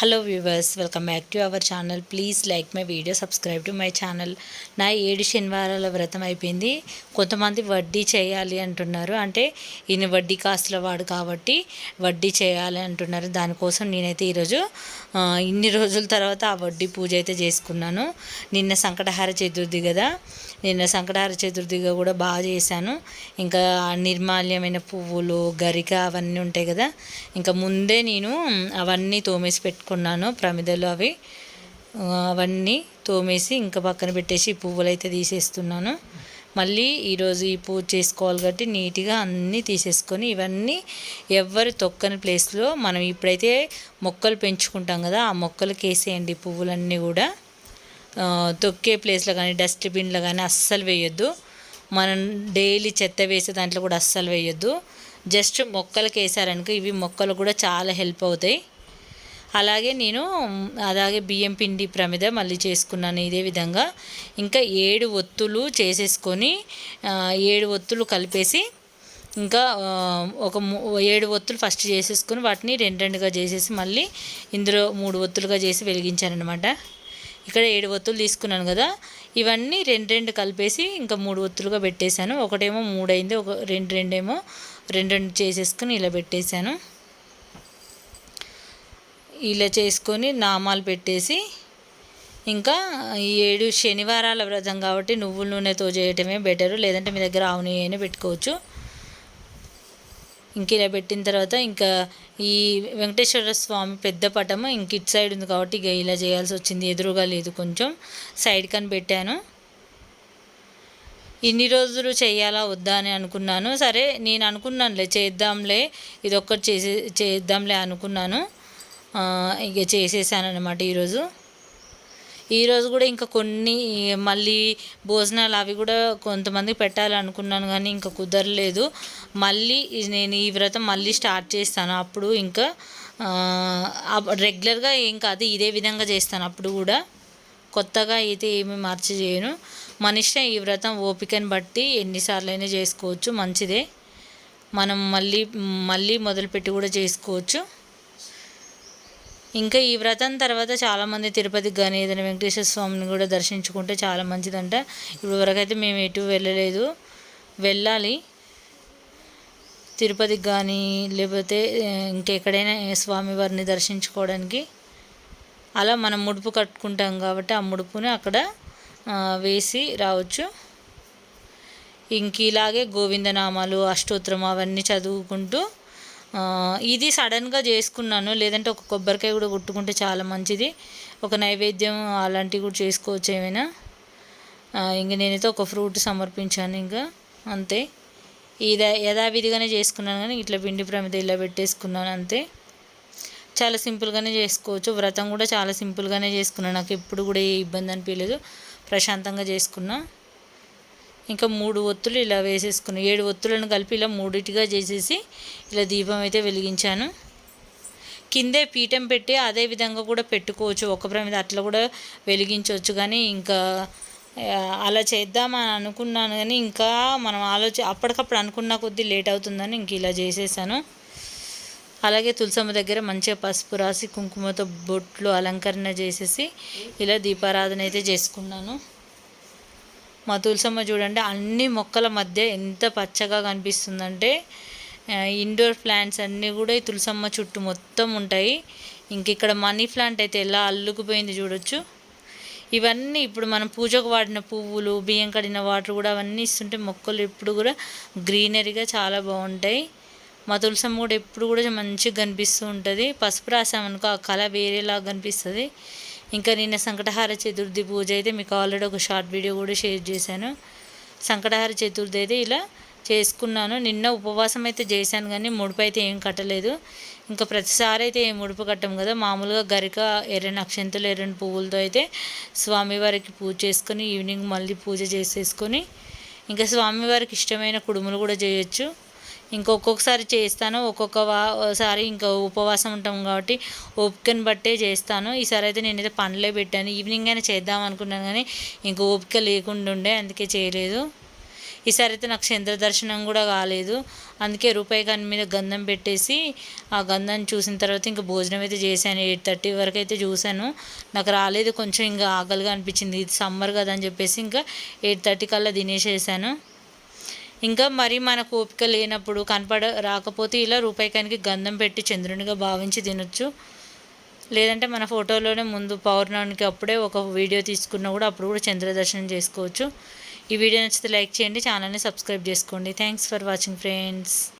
Hello viewers welcome back to our channel please like my video subscribe to my channel నా ఏడు శనివారాల వ్రతం అయిపోయింది. కొంతమంది వడ్డీ చేయాలి అంటున్నారు. అంటే ఈయన వడ్డీ కాస్తుల వాడు కాబట్టి వడ్డీ చేయాలి అంటున్నారు. దానికోసం నేనైతే ఈరోజు ఇన్ని రోజుల తర్వాత ఆ వడ్డీ పూజ అయితే చేసుకున్నాను. నిన్న సంకటహార చతుర్థి కదా. నిన్న సంకటహార చతుర్థిగా కూడా బాగా చేశాను. ఇంకా నిర్మాల్యమైన పువ్వులు గరిక అవన్నీ ఉంటాయి కదా. ఇంకా ముందే నేను అవన్నీ తోమేసి తీసుకున్నాను ప్రమిదలు అవి. అవన్నీ తోమేసి ఇంకా పక్కన పెట్టేసి ఈ పువ్వులు అయితే తీసేస్తున్నాను. మళ్ళీ ఈరోజు ఈ పూజ చేసుకోవాలి కాబట్టి నీట్గా అన్నీ తీసేసుకొని ఇవన్నీ ఎవరు తొక్కని ప్లేస్లో మనం ఇప్పుడైతే మొక్కలు పెంచుకుంటాం కదా ఆ మొక్కలకి వేసేయండి పువ్వులన్నీ కూడా. తొక్కే ప్లేస్లో కానీ డస్ట్బిన్లో కానీ అస్సలు వేయొద్దు. మనం డైలీ చెత్త వేసే దాంట్లో కూడా అస్సలు వేయొద్దు. జస్ట్ మొక్కలకి వేసారనుకో ఇవి మొక్కలు కూడా చాలా హెల్ప్ అవుతాయి. అలాగే నేను అలాగే బియ్యం పిండి ప్రమిద మళ్ళీ చేసుకున్నాను ఇదే విధంగా. ఇంకా ఏడు ఒత్తులు చేసేసుకొని ఏడు ఒత్తులు కలిపేసి ఇంకా ఒక ఏడు ఒత్తులు ఫస్ట్ చేసేసుకొని వాటిని రెండు రెండుగా చేసేసి మళ్ళీ ఇందులో మూడు ఒత్తులుగా చేసి వెలిగించాను ఇక్కడ ఏడు ఒత్తులు తీసుకున్నాను కదా ఇవన్నీ రెండు రెండు కలిపేసి ఇంకా మూడు ఒత్తులుగా పెట్టేశాను. ఒకటేమో మూడు అయింది ఒక రెండు రెండేమో రెండు రెండు చేసేసుకొని ఇలా పెట్టేశాను. ఇలా చేసుకొని నామాలు పెట్టేసి ఇంకా ఈ ఏడు శనివారాల వ్రతం కాబట్టి నువ్వుల నూనెతో చేయటమే బెటరు. లేదంటే మీ దగ్గర ఆవు నూనె పెట్టుకోవచ్చు. ఇంక ఇలా పెట్టిన తర్వాత ఇంకా ఈ వెంకటేశ్వర స్వామి పెద్ద పటము ఇంక ఇటు సైడ్ ఉంది కాబట్టి ఇక ఇలా చేయాల్సి వచ్చింది. ఎదురుగా లేదు కొంచెం. సైడ్ కని పెట్టాను. ఇన్ని రోజులు చేయాలా వద్దా అని అనుకున్నాను. సరే నేను అనుకున్నానులే చేద్దాంలే ఇది ఒక్కటి చేసి చేద్దాంలే అనుకున్నాను. ఇక చేసేసాను అనమాట ఈరోజు. ఈరోజు కూడా ఇంకా కొన్ని మళ్ళీ భోజనాలు అవి కూడా కొంతమంది పెట్టాలనుకున్నాను కానీ ఇంకా కుదరలేదు. మళ్ళీ నేను ఈ వ్రతం మళ్ళీ స్టార్ట్ చేస్తాను. అప్పుడు ఇంకా రెగ్యులర్గా ఏం కాదు ఇదే విధంగా చేస్తాను. అప్పుడు కూడా కొత్తగా అయితే ఏమి మార్చి చేయను. మనిషి ఈ వ్రతం ఓపికని బట్టి ఎన్నిసార్లు అయినా చేసుకోవచ్చు. మంచిదే. మనం మళ్ళీ మళ్ళీ మొదలుపెట్టి కూడా చేసుకోవచ్చు. ఇంకా ఈ వ్రతం తర్వాత చాలామంది తిరుపతికి కానీ ఏదైనా వెంకటేశ్వర స్వామిని కూడా దర్శించుకుంటే చాలా మంచిదంట. ఇప్పుడు వరకైతే మేము ఎటు వెళ్ళలేదు. వెళ్ళాలి. తిరుపతికి కానీ లేకపోతే ఇంకెక్కడైనా స్వామివారిని దర్శించుకోవడానికి అలా మనం ముడుపు కట్టుకుంటాం కాబట్టి ఆ ముడుపుని అక్కడ వేసి రావచ్చు. ఇంక ఇలాగే గోవిందనామాలు అష్టోత్తరం అవన్నీ చదువుకుంటూ ఇది సడన్గా చేసుకున్నాను. లేదంటే ఒక కొబ్బరికాయ కూడా కొట్టుకుంటే చాలా మంచిది. ఒక నైవేద్యం అలాంటివి కూడా చేసుకోవచ్చు ఏమైనా. ఇంక నేనైతే ఒక ఫ్రూట్ సమర్పించాను ఇంకా. అంతే. ఇది యథావిధిగానే చేసుకున్నాను కానీ ఇట్లా పిండి ప్రమిద ఇలా పెట్టేసుకున్నాను అంతే. చాలా సింపుల్గానే చేసుకోవచ్చు. వ్రతం కూడా చాలా సింపుల్గానే చేసుకున్నాను. నాకు ఎప్పుడు కూడా ఏ ఇబ్బంది అనిపించలేదు ప్రశాంతంగా చేసుకున్నా. ఇంకా మూడు ఒత్తులు ఇలా వేసేసుకుని ఏడు ఒత్తులను కలిపి ఇలా మూడిటిగా చేసేసి ఇలా దీపం అయితే వెలిగించాను. కిందే పీఠం పెట్టి అదే విధంగా కూడా పెట్టుకోవచ్చు. ఒక ప్రమిద అట్లా కూడా వెలిగించవచ్చు. కానీ ఇంకా అలా చేద్దామని అనుకున్నాను. కానీ ఇంకా మనం ఆలోచి అప్పటికప్పుడు అనుకున్న కొద్దీ లేట్ అవుతుందని ఇంక ఇలా చేసేసాను. అలాగే తులసమ్మ దగ్గర మంచిగా పసుపు రాసి కుంకుమతో బొట్లు అలంకరణ చేసేసి ఇలా దీపారాధన అయితే చేసుకున్నాను. మా తులసమ్మ చూడండి అన్ని మొక్కల మధ్య ఎంత పచ్చగా కనిపిస్తుందంటే ఇండోర్ ప్లాంట్స్ అన్నీ కూడా ఈ తులసమ్మ చుట్టూ మొత్తం ఉంటాయి. ఇంక ఇక్కడ మనీ ప్లాంట్ అయితే ఎలా అల్లుకుపోయింది చూడొచ్చు. ఇవన్నీ ఇప్పుడు మనం పూజకు వాడిన పువ్వులు బియ్యం కడిగిన వాటర్ కూడా అవన్నీ ఇస్తుంటే మొక్కలు ఎప్పుడు కూడా గ్రీనరీగా చాలా బాగుంటాయి. మా తులసమ్మ కూడా ఎప్పుడు కూడా మంచిగా కనిపిస్తూ ఉంటుంది. పసుపు రాసామనుకో ఆ కళ వేరేలాగా కనిపిస్తుంది. ఇంకా నిన్న సంకటహార చతుర్థి పూజ అయితే మీకు ఆల్రెడీ ఒక షార్ట్ వీడియో కూడా షేర్ చేశాను. సంకటహార చతుర్థి అయితే ఇలా చేసుకున్నాను. నిన్న ఉపవాసం అయితే చేశాను కానీ ముడుపు అయితే ఏం కట్టలేదు. ఇంకా ప్రతిసారి అయితే ఏం ముడుపు కట్టం కదా మామూలుగా గరిక ఎర్రని అక్షంతలు ఎర్రని పువ్వులతో అయితే స్వామివారికి పూజ చేసుకొని ఈవినింగ్ మళ్ళీ పూజ చేసేసుకొని ఇంకా స్వామివారికి ఇష్టమైన కుడుములు కూడా చేయొచ్చు. ఇంకొక్కొక్కసారి చేస్తాను ఒక్కొక్క సారి ఇంకా ఉపవాసం ఉంటాం కాబట్టి ఓపికను బట్టే చేస్తాను. ఈసారి అయితే నేనైతే పనులే పెట్టాను. ఈవినింగ్ అయినా చేద్దాం అనుకున్నాను కానీ ఇంకా ఓపిక లేకుండా ఉండే అందుకే చేయలేదు. ఈసారి అయితే నాకు చంద్ర దర్శనం కూడా కాలేదు. అందుకే రూపాయి కాని మీద గంధం పెట్టేసి ఆ గంధం చూసిన తర్వాత ఇంకా భోజనం అయితే చేశాను. ఎయిట్ థర్టీ వరకు అయితే చూశాను. నాకు రాలేదు కొంచెం ఇంకా ఆకలిగా అనిపించింది. ఇది సమ్మర్ కదా అని చెప్పేసి ఇంకా ఎయిట్ థర్టీ కల్లా తినేసేసాను. ఇంకా మరి మనకు ఓపిక లేనప్పుడు కనపడ రాకపోతే ఇలా రూపాయికానికి గంధం పెట్టి చంద్రునిగా భావించి తినొచ్చు. లేదంటే మన ఫోటోలోనే ముందు పౌర్ణమికి అప్పుడే ఒక వీడియో తీసుకున్నా కూడా అప్పుడు కూడా చంద్ర దర్శనం చేసుకోవచ్చు. ఈ వీడియో నచ్చితే లైక్ చేయండి ఛానల్ని సబ్స్క్రైబ్ చేసుకోండి. Thanks for watching friends